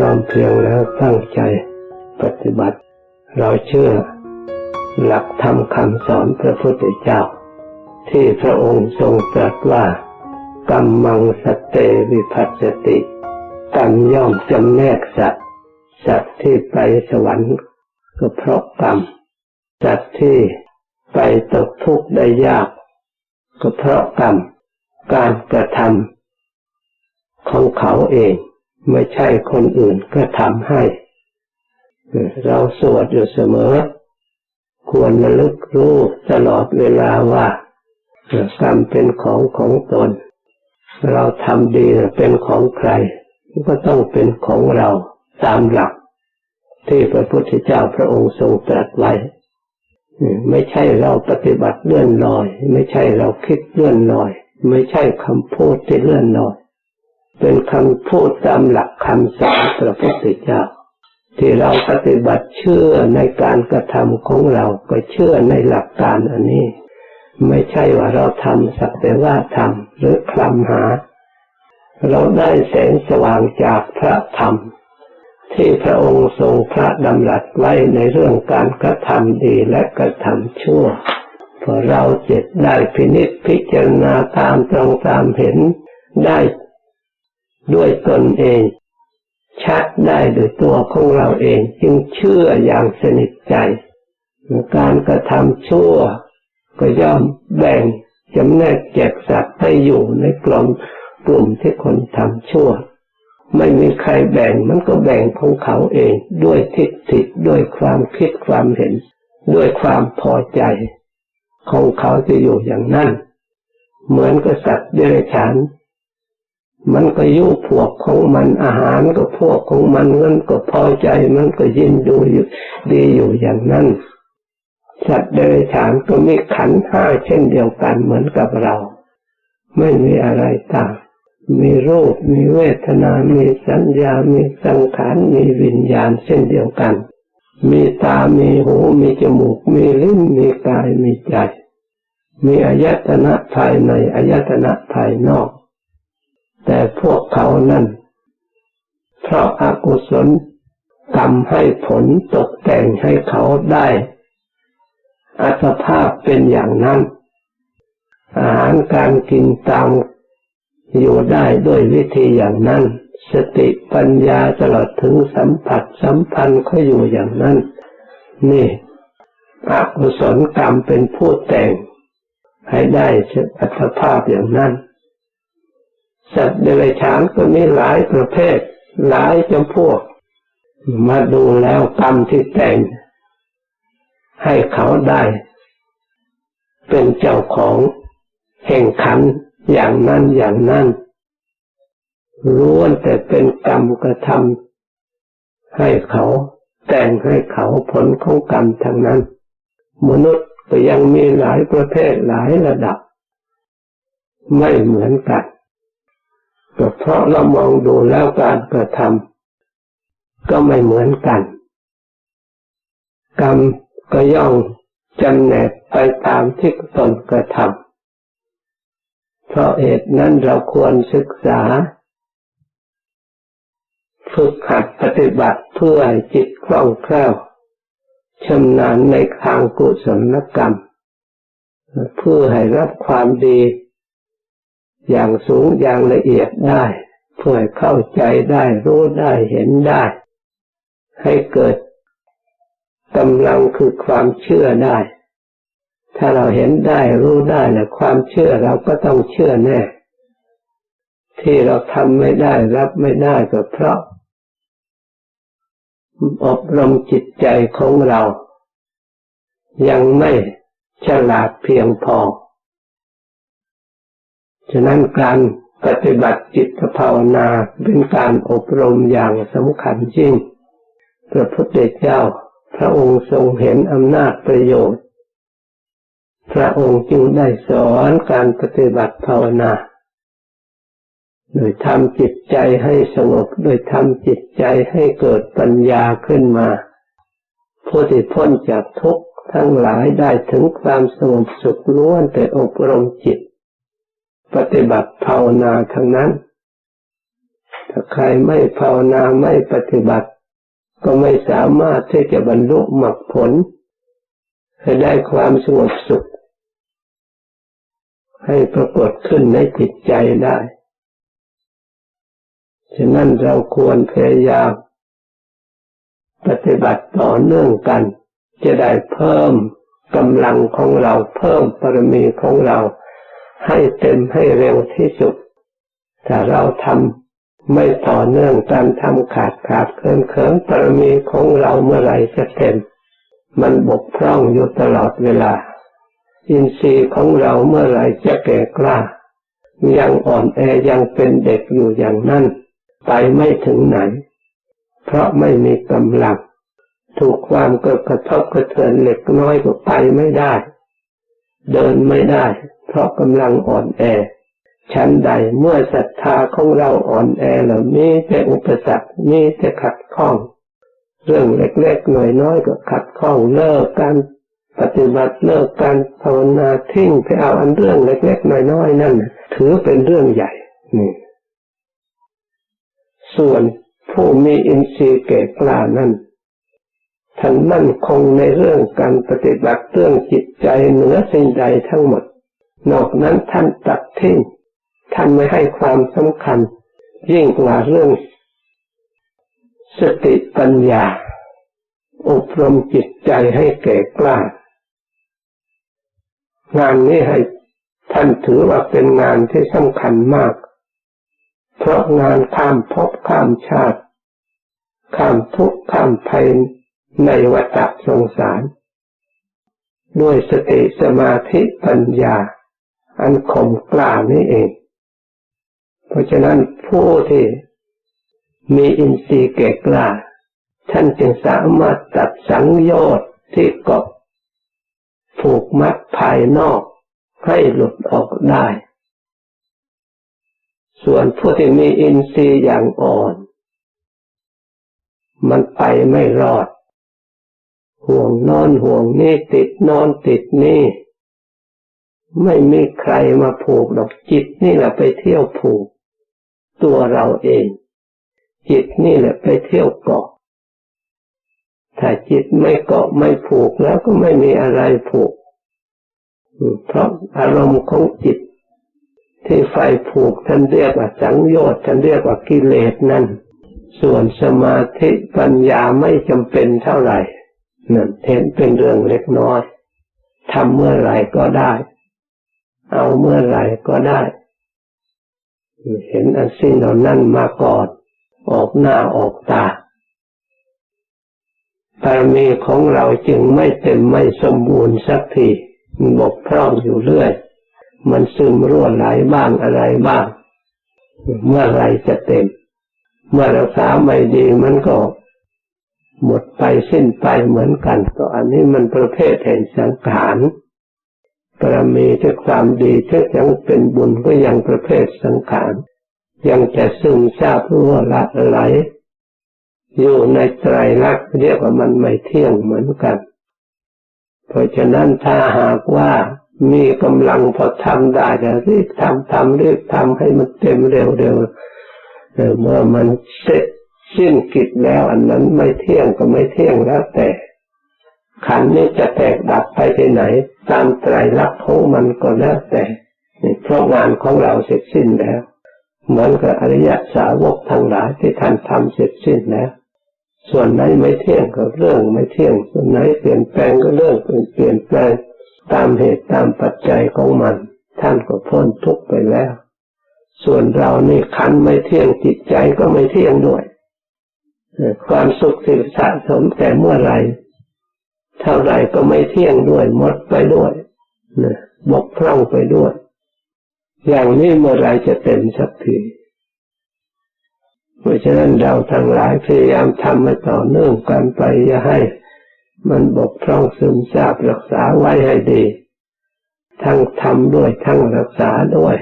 ร้อมเพรียงแล้วตั้งใจปฏิบัติ เราเชื่อ หลักธรรมคำสอนพระพุทธเจ้า ที่พระองค์ทรงตรัสว่ากรรมังสเตวิพัสติกรรมย่อมจำแนกสัตว์ สัตว์ที่ไปสวรรค์ก็เพราะกรรม สัตว์ที่ไปตกทุกข์ได้ยาก ก็เพราะกรรม การกระทำของเขาเอง ไม่ใช่คนอื่นก็ทำให้ เราสวดอยู่เสมอ ควรระลึกรู้ตลอดเวลาว่ากรรมเป็นของของตน เราทำดีเป็นของใคร ก็ต้องเป็นของเราตามหลัก ที่พระพุทธเจ้าพระองค์ทรงตรัสไว้ไม่ใช่เราปฏิบัติเลื่อนลอย ไม่ใช่เราคิดเลื่อนลอย ไม่ใช่คำพูดที่เลื่อนลอย เป็นคำพูดตามหลักคำสอนพระพุทธเจ้า ที่เราปฏิบัติเชื่อในการกระทำของเราก็เชื่อในหลักการอันนี้ ไม่ใช่ว่าเราทำสักแต่ว่าทำหรือคลำหา เราได้แสงสว่างจากพระธรรม ที่พระองค์ทรงพระดำรัสไว้ในเรื่องการกระทำดีและกระทำชั่วพอเราเจ็ดได้พินิจพิจารณาตามตรงตามเห็นได้ ด้วยตนเอง ชัดได้โดยตัวของเราเองจึงเชื่ออย่างสนิทใจ การกระทำชั่ว ก็ย่อมแบ่งจำแนกแจกสัตว์ให้อยู่ในกลุ่มกลุ่มที่คนทำชั่ว ไม่มีใครแบ่งมันก็แบ่งของเขาเอง ด้วยทิฏฐิด้วยความคิดความเห็น ด้วยความพอใจ ของเขาจะอยู่อย่างนั้น เหมือนกับสัตว์เดรัจฉาน มันก็ยุ่พวกของมันอาหารก็พวกของมันมันก็พอใจมันก็ยินดูอยู่ดีอยู่อย่างนั้นสัตว์เดรัจฉานก็มีขันห้าเช่นเดียวกันเหมือนกับเรา ไม่มีอะไรต่างมีรูปมีเวทนา มีสัญญา มีสังขาร มีวิญญาณเช่นเดียวกัน มีตา มีหู มีจมูก มีลิ้น มีกาย มีใจ มีอายตนะภายในอายตนะภายนอก แต่พวกเขานั้นเพราะอากุศลทำให้ผลตกแต่งให้เขาได้ อัตภาพเป็นอย่างนั้น อาหารการกินตามอยู่ได้ด้วยวิธีอย่างนั้น สติปัญญาตลอดถึงสัมผัสสัมพันธ์ก็อยู่อย่างนั้น นี่อกุศลกรรมเป็นผู้แต่ง ให้ได้อัตภาพอย่างนั้น สัตว์เดรัจฉานก็มีหลายประเภท หลายจำพวก มาดูแล้วกรรมที่แต่ง ให้เขาได้ เป็นเจ้าของแห่งขันอย่างนั้นอย่างนั้นล้วนแต่เป็นกรรมกระทำให้เขาแต่งให้เขาผลของกรรมทั้งนั้น มนุษย์ก็ยังมีหลายประเภทหลายระดับ ไม่เหมือนกัน ก็เพราะเรามองดูแล้วการกระทำก็ไม่เหมือนกัน กรรมก็ย่อมจำแนกไปตามที่ตนกระทำเพราะเหตุนั้นเราควรศึกษา ฝึกหัดปฏิบัติเพื่อให้จิตคล่องแคล่วชำนาญในทางกุศลกรรม เพื่อให้รับความดี อย่างสูงอย่างละเอียดได้เพื่อเข้าใจได้รู้ได้เห็นได้ ให้เกิดกำลังคือความเชื่อได้ ถ้าเราเห็นได้รู้ได้นะความเชื่อเราก็ต้องเชื่อแน่ ที่เราทำไม่ได้รับไม่ได้ก็เพราะ อบรมจิตใจของเรา ยังไม่ฉลาดเพียงพอ ฉะนั้นการปฏิบัติจิตภาวนาเป็นการอบรมอย่างสำคัญยิ่งพระพุทธเจ้า พระองค์ทรงเห็นอำนาจประโยชน์ พระองค์จึงได้สอนการปฏิบัติภาวนา โดยทำจิตใจให้สงบ โดยทำจิตใจให้เกิดปัญญาขึ้นมาผู้ที่พ้นจากทุกข์ทั้งหลายได้ถึงความสงบสุขล้วนแต่อบรมจิต ปฏิบัติภาวนาทั้งนั้น ถ้าใครไม่ภาวนาไม่ปฏิบัติ ก็ไม่สามารถที่จะบรรลุมรรคผล ให้ได้ความสงบสุข ให้ปรากฏขึ้นในจิตใจได้ ฉะนั้นเราควรพยายาม ปฏิบัติต่อเนื่องกัน จะได้เพิ่มกำลังของเราเพิ่มปรมีของเรา ให้เต็มให้เร็วที่สุด ถ้าเราทำไม่ต่อเนื่องการทำขาดขาดเคินเคินปรมีของเราเมื่อไรจะเต็ม มันบกพร่องอยู่ตลอดเวลา อินทรีย์ของเราเมื่อไรจะแก่กล้า ยังอ่อนแอยังเป็นเด็กอยู่อย่างนั้น ไปไม่ถึงไหน เพราะไม่มีกำลัง ถูกความกระกระทบกระเทือนเล็กน้อยก็ไปไม่ได้ เดินไม่ได้ เพราะกำลังอ่อนแอ ชั้นใดเมื่อศรัทธาของเราอ่อนแอแล้วมีแต่อุปสรรคมีแต่ขัดข้อง เรื่องเล็กๆหน่อยน้อยก็ขัดข้องเลิกการปฏิบัติเลิกการภาวนาทิ้งไปเอาอันเรื่องเล็กๆหน้อยๆนั่นถือเป็นเรื่องใหญ่นี่ส่วนผู้มีอินทรีย์เก่กล้านั้น ท่านมั่นคงในเรื่องการปฏิบัติเรื่องจิตใจเหนือสิ่งใดทั้งหมด นอกนั้นท่านตัดทิ้งท่านไม่ให้ความสำคัญ ยิ่งกว่าเรื่อง สติปัญญา อบรมจิตใจให้แก่กล้างานนี้ให้ท่านถือว่าเป็นงานที่สำคัญมาก เพราะงานข้ามภพข้ามชาติ ข้ามทุกข์ข้ามภัย ในวัฏสงสาร ด้วยสติสมาธิปัญญา อันคมกล้านี้เอง เพราะฉะนั้นผู้ที่มีอินทรีย์เก่กล้า ท่านจึงสามารถตัดสังโยชน์ที่เกาะผูกมัดภายนอกให้หลุดออกได้ ส่วนผู้ที่มีอินทรีย์อย่างอ่อน มันไปไม่รอด ห่วงนอนห่วงนี่ติดนอนติดนี่ ไม่มีใครมาผูกดอกจิตนี่แหละไปเที่ยวผูก ตัวเราเอง จิตนี่แหละไปเที่ยวเกาะถ้าจิตไม่เกาะไม่ผูกแล้วก็ไม่มีอะไรผูกเพราะอารมณ์ของจิต ที่ไฟผูกท่านเรียกว่าสังโยชน์ท่านเรียกว่ากิเลสนั่น ส่วนสมาธิปัญญาไม่จำเป็นเท่าไหร่ นั่นเห็นเป็นเรื่องเล็กน้อยทำเมื่อไหร่ก็ได้ เอาเมื่อไหร่ก็ได้ เห็นอันสิ่งเหล่านั้นมาก่อน ออกหน้าออกตาบารมีของเราจึงไม่เต็มไม่สมบูรณ์สักทีมันบกพร่องอยู่เรื่อย มันซึมรั่วไหลบ้างอะไรบ้าง เมื่อไรจะเต็ม เมื่อรักษาไม่ดีมันก็ หมดไปสิ้นไปเหมือนกัน ก็อันนี้มันประเภทแห่งสังขารบารมีที่ความดีที่ยังเป็นบุญก็ยังประเภทสังขารยังจะซึมซาบรั่วละไหลอยู่ในไตรลักษณ์เรียกว่ามันไม่เที่ยงเหมือนกัน เพราะฉะนั้นถ้าหากว่ามีกำลังพอทำได้จะรีบทำทำรีบทำให้มันเต็มเร็วๆเมื่อมันเสร็จ สิ้นกิจแล้วอันนั้นไม่เที่ยงก็ไม่เที่ยงแล้วแต่ ขันนี้จะแตกดับไปที่ไหน ตามไตรลักษณ์ของมันก็แล้วแต่เพราะงานของเราเสร็จสิ้นแล้วเหมือนกับอริยสาวกทั้งหลายที่ท่านทำเสร็จสิ้นแล้ว ส่วนไหนไม่เที่ยงก็เรื่องไม่เที่ยง ส่วนไหนเปลี่ยนแปลงก็เรื่องเปลี่ยนแปลงตามเหตุตามปัจจัยของมัน ท่านก็พ้นทุกข์ไปแล้ว ส่วนเรานี่ขันไม่เที่ยงจิตใจก็ไม่เที่ยงด้วย ความสุขสิสะสมแต่เมื่อไรเท่าไรก็ไม่เที่ยงด้วยหมดไปด้วยนะบกพร่องไปด้วย อย่างนี้เมื่อไรจะเต็มสักทีเพราะฉะนั้นเราทั้งหลายพยายามทำให้ต่อเนื่องกันไปอย่าให้ มันบกพร่องซึมซาบรักษาไว้ให้ดี ทั้งทำด้วยทั้งรักษาด้วย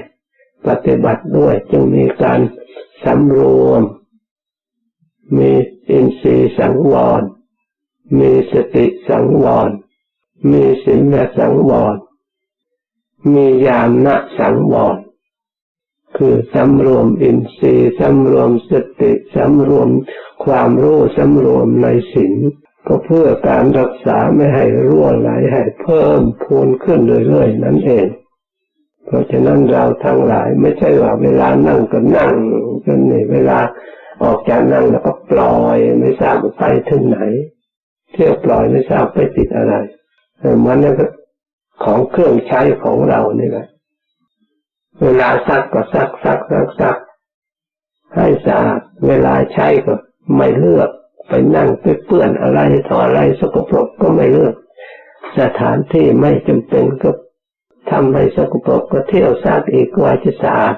ปฏิบัติด้วยจึงมีการสำรวม มีอินทรีย์สังวร มีสติสังวร มีสิลสังวร มีญามณสังวร คือสำรวมอินทรีย์สำรวมสติสำรวมความรู้สำรวมในศีลก็เพื่อการรักษาไม่ให้รั่วไหลให้เพิ่มพูนขึ้นเรื่อยๆนั่นเอง เพราะฉะนั้นเราทั้งหลายไม่ใช่ว่าเวลานั่งก็นั่งจนนี่เวลา ออกจากนั่งแล้วก็ปล่อยไม่ทราบไปถึงไหน เที่ยวปล่อยไม่ทราบไปติดอะไรมันนั่นก็ของเครื่องใช้ของเรานี่แหละเวลาซักก็ซักซักซักซักให้สะอาดเวลาใช้ก็ไม่เลือกไปนั่งไปเปื้อนอะไรต่ออะไรสกปรกก็ไม่เลือก สถานที่ไม่จำเป็นก็ทำให้สกปรกก็เที่ยวซักอีกว่าจะสะอาด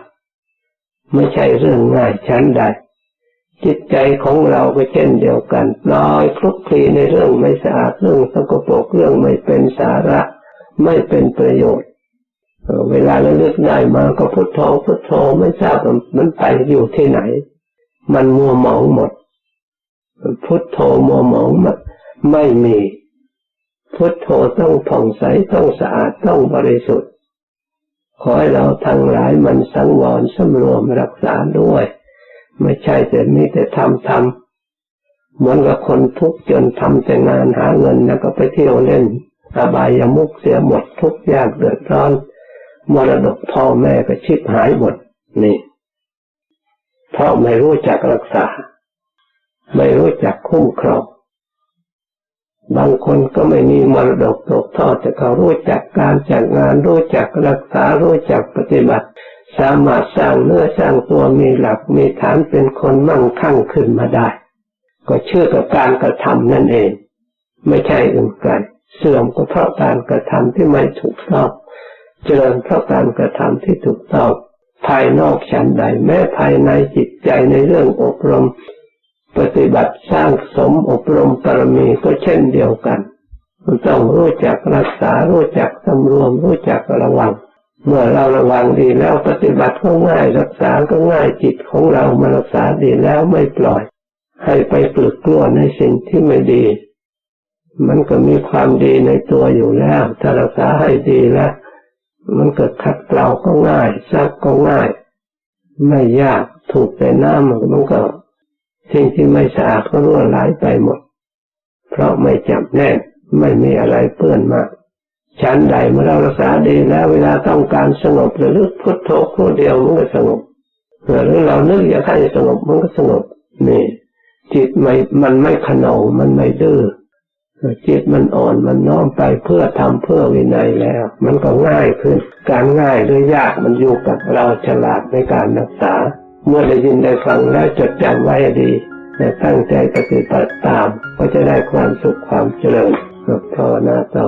ไม่ใช่เรื่องง่ายชั้นใด จิตใจของเราก็เช่นเดียวกันลอยคลุกคลีในเรื่องไม่สะอาดเรื่องสกปรกเรื่องไม่เป็นสาระ ไม่เป็นประโยชน์เวลาเราเลือกได้มาก็พุทโธพุทโธไม่ทราบมันไปอยู่ที่ไหน มันมัวหมองหมด พุทโธมัวหมองหมดไม่มี พุทโธต้องผ่องใสต้องสะอาดต้องบริสุทธิ์ ขอให้เราทั้งหลายมันสังวรสำรวมรักษาด้วย ไม่ใช่แต่มีแต่ทำทำเหมือนกับคนทุกข์จนทำแต่งานหาเงินแล้วก็ไปเที่ยวเล่นอบายามุกเสียหมดทุกยากเดือดร้อน มรดกพ่อแม่ก็ชิบหายหมดนี่ เพราะไม่รู้จักรักษา ไม่รู้จักคุ้มครองบางคนก็ไม่มีมรดกตกทอดแต่เขารู้จักการจัดงานรู้จักรักษารู้จักปฏิบัติ สามารถสร้างเนื้อสร้างตัวมีหลักมีฐานเป็นคนมั่งคั่งขึ้นมาได้ ก็เชื่อกับการกระทำนั่นเอง ไม่ใช่อื่นไกลเสื่อมก็เพราะการกระทำที่ไม่ถูกต้องเจริญเพราะการกระทำที่ถูกต้องภายนอกฉันใดแม้ภายในจิตใจในเรื่องอบรม ปฏิบัติสร้างสมอบรมปรมีก็เช่นเดียวกันต้องรู้จักรักษารู้จักสำรวมรู้จักระวัง เมื่อเราระวังดีแล้วปฏิบัติก็ง่ายรักษาก็ง่ายจิตของเรามารักษาดีแล้วไม่ปล่อย ให้ไปปลึกกลัวในสิ่งที่ไม่ดี มันก็มีความดีในตัวอยู่แล้ว ถ้ารักษาให้ดีแล้วมันเกิดขัดเกลาก็ง่ายซักก็ง่าย ไม่ยากถูกแต่น้ำมันก็สิ่งที่ไม่สะอาดก็รั่วไหลไปหมด เพราะไม่จับแน่นไม่มีอะไรเปื้อนมาก ชั้นใดเมื่อเรารักษาดีแล้วเวลาต้องการสงบหรือพุทโธคู่เดียวมันก็สงบหรือเรานึกอยากให้สงบมันก็สงบนี่จิตไม่มันไม่ขนองมันไม่ดื้อจิตมันอ่อนมันน้อมไปเพื่อทำเพื่อวินัยแล้ว มันก็ง่ายขึ้น การง่ายหรือยากมันอยู่กับเราฉลาดในการรักษา เมื่อได้ยินได้ฟังแล้วจดจำไว้ดีและตั้งใจปฏิบัติตามก็จะได้ความสุขความเจริญภาวนาต่อ